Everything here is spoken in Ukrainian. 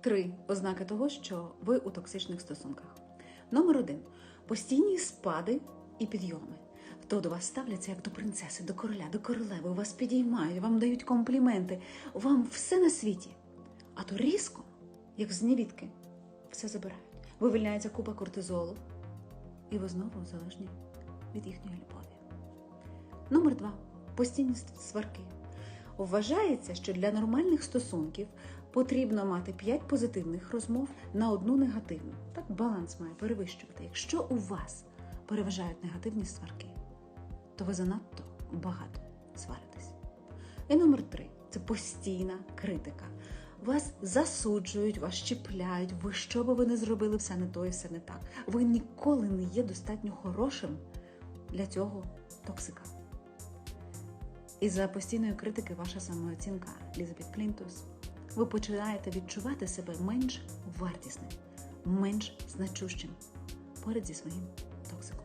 три ознаки того, що ви у токсичних стосунках. Номер один постійні спади і підйоми. То до вас ставляться як до принцеси, до короля, до королеви, вас підіймають, вам дають компліменти, вам все на світі. А то різко, як з невідки, все забирають. Вивільняється купа кортизолу, і ви знову залежні від їхньої любові. Номер два постійні сварки. Вважається, що для нормальних стосунків потрібно мати 5 позитивних розмов на одну негативну. Так баланс має перевищувати. Якщо у вас переважають негативні сварки, то ви занадто багато сваритесь. І номер три це постійна критика. Вас засуджують, вас чіпляють. Ви що би ви не зробили, все не то і все не так. Ви ніколи не є достатньо хорошим для цього токсика. І за постійної критики ваша самооцінка Лізабет Плінтус. Ви починаєте відчувати себе менш вартісним, менш значущим поряд зі своїм токсиком.